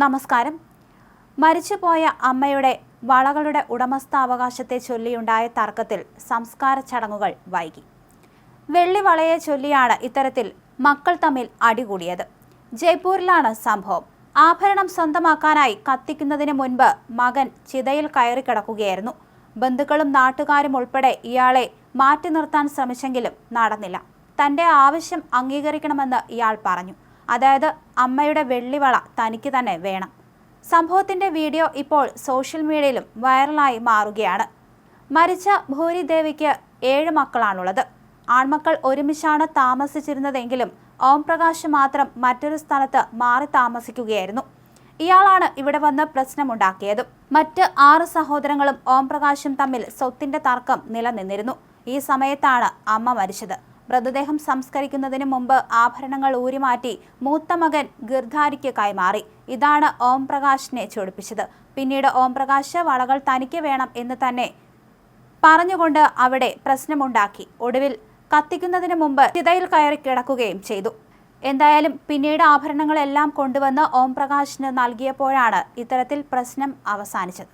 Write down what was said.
നമസ്കാരം. മരിച്ചുപോയ അമ്മയുടെ വളകളുടെ ഉടമസ്ഥാവകാശത്തെ ചൊല്ലിയുണ്ടായ തർക്കത്തിൽ സംസ്കാര ചടങ്ങുകൾ വൈകി. വെള്ളി വളയെ ചൊല്ലിയാണ് ഇത്തരത്തിൽ മക്കൾ തമ്മിൽ അടികൂടിയത്. ജയ്പൂരിലാണ് സംഭവം. ആഭരണം സ്വന്തമാക്കാനായി കത്തിക്കുന്നതിന് മുൻപ് മകൻ ചിതയിൽ കയറി കിടക്കുകയായിരുന്നു. ബന്ധുക്കളും നാട്ടുകാരും ഉൾപ്പെടെ ഇയാളെ മാറ്റി നിർത്താൻ ശ്രമിച്ചെങ്കിലും നടന്നില്ല. തന്റെ ആവശ്യം അംഗീകരിക്കണമെന്ന് ഇയാൾ പറഞ്ഞു. അതായത് അമ്മയുടെ വെള്ളിവള തനിക്ക് തന്നെ വേണം. സംഭവത്തിന്റെ വീഡിയോ ഇപ്പോൾ സോഷ്യൽ മീഡിയയിലും വൈറലായി മാറുകയാണ്. മരിച്ച ഭൂരിദേവിക്ക് ഏഴ് മക്കളാണുള്ളത്. ആൺമക്കൾ ഒരുമിച്ചാണ് താമസിച്ചിരുന്നതെങ്കിലും ഓംപ്രകാശ് മാത്രം മറ്റൊരു സ്ഥലത്ത് മാറി താമസിക്കുകയായിരുന്നു. ഇയാളാണ് ഇവിടെ വന്ന് പ്രശ്നമുണ്ടാക്കിയത്. മറ്റ് ആറ് സഹോദരങ്ങളും ഓംപ്രകാശും തമ്മിൽ സ്വത്തിന്റെ തർക്കം നിലനിന്നിരുന്നു. ഈ സമയത്താണ് അമ്മ മരിച്ചത്. മൃതദേഹം സംസ്കരിക്കുന്നതിന് മുമ്പ് ആഭരണങ്ങൾ ഊരിമാറ്റി മൂത്ത മകൻ ഗിർധാരിക്ക് കൈമാറി. ഇതാണ് ഓം പ്രകാശിനെ ചൊടിപ്പിച്ചത്. പിന്നീട് ഓം പ്രകാശ് വളകൾ തനിക്ക് വേണം എന്ന് തന്നെ പറഞ്ഞുകൊണ്ട് അവിടെ പ്രശ്നമുണ്ടാക്കി. ഒടുവിൽ കത്തിക്കുന്നതിന് മുമ്പ് ചിതയിൽ കയറി കിടക്കുകയും ചെയ്തു. എന്തായാലും പിന്നീട് ആഭരണങ്ങളെല്ലാം കൊണ്ടുവന്ന് ഓം പ്രകാശിന് നൽകിയപ്പോഴാണ് ഇത്തരത്തിൽ പ്രശ്നം അവസാനിച്ചത്.